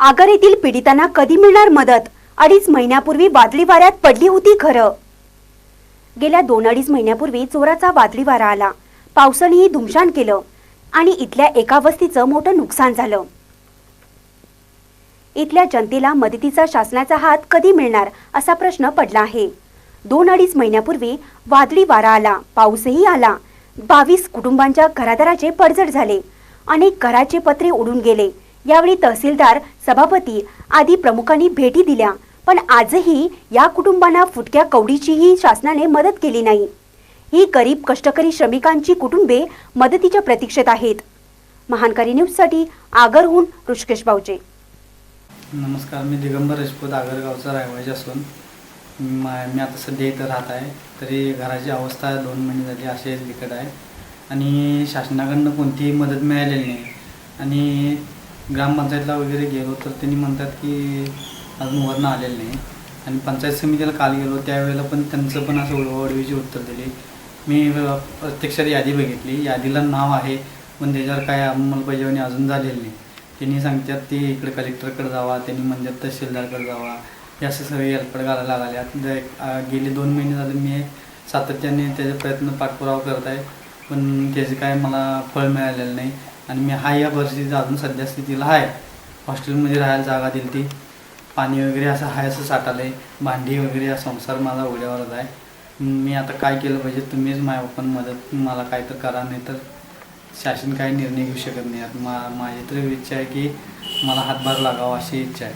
आगर येथील पीडितांना कधी मिळणार मदत? अडीच महिन्यापूर्वी वादळी वाऱ्यात पडली होती घरं. गेल्या दोन अडीच महिन्यापूर्वी चोराचा वादळी वारा आला. पावसानेही धुमशान केलं आणि इथल्या एका वस्तीचं मोठं नुकसान झालं. इथल्या जनतेला मदतीचा शासनाचा हात कधी मिळणार असा प्रश्न पडला आहे. दोन अडीच महिन्यापूर्वी वादळी वारा आला पाऊसही आला. बावीस कुटुंबांच्या घरादाराचे पडझड झाले. अनेक घराचे पत्रे उडून गेले. यावेळी तहसीलदार सभापती आदी प्रमुखांनी भेटी दिल्या. पण आजही या कुटुंबांना फुटक्या कवडीचीही शासनाने मदत केली नाही. ही गरीब कष्टकरी श्रमिकांची कुटुंबे मदतीच्या प्रतीक्षेत आहेत. महानकारी न्यूजसाठी आगरहून ऋषिकेश बावचे. नमस्कार मी दिगंबर राजपूत आगरगावचा रहिवासी असून मी आता सध्या इथं राहत आहे. तरी घराची अवस्था दोन महिने झाली अशी बिकट आहे. आणि शासनाकडनं कोणतीही मदत मिळालेली नाही. आणि ग्रामपंचायतला वगैरे गेलो तर त्यांनी म्हणतात की अजून वरणं आलेलं नाही. आणि पंचायत समितीला काल गेलो त्यावेळेला पण त्यांचं पण असं उडवाउडवीची उत्तर दिली. मी प्रत्यक्षात यादी बघितली. यादीला नाव आहे पण त्याच्यावर काय अंमलबजावणी अजून झालेली नाही. त्यांनी सांगतात ते इकडे कलेक्टरकडे जावा त्यांनी म्हणतात तहसीलदारकडे जावा. हे असं सगळे हेल्पड घालायला लागल्यात. गेले दोन महिने झाले मी सातत्याने त्याचे प्रयत्न पाठपुरावा करत आहे पण त्याचे काय मला फळ मिळालेलं नाही. आणि मी हा या परिस्थितीत अजून सध्या स्थितीला आहे. हॉस्टेलमध्ये राहायला जागा दिली ती. पाणी वगैरे असं आहे असं साठालं आहे भांडी वगैरे हा संसार माझा उड्यावरच आहे. मी आता काय केलं पाहिजे तुम्हीच माझ्या पण मदत मला काय तर करा नाही तर शासन काही निर्णय घेऊ शकत नाही. आता मा माझी तर इच्छा आहे की मला हातभार लागावा अशी इच्छा आहे.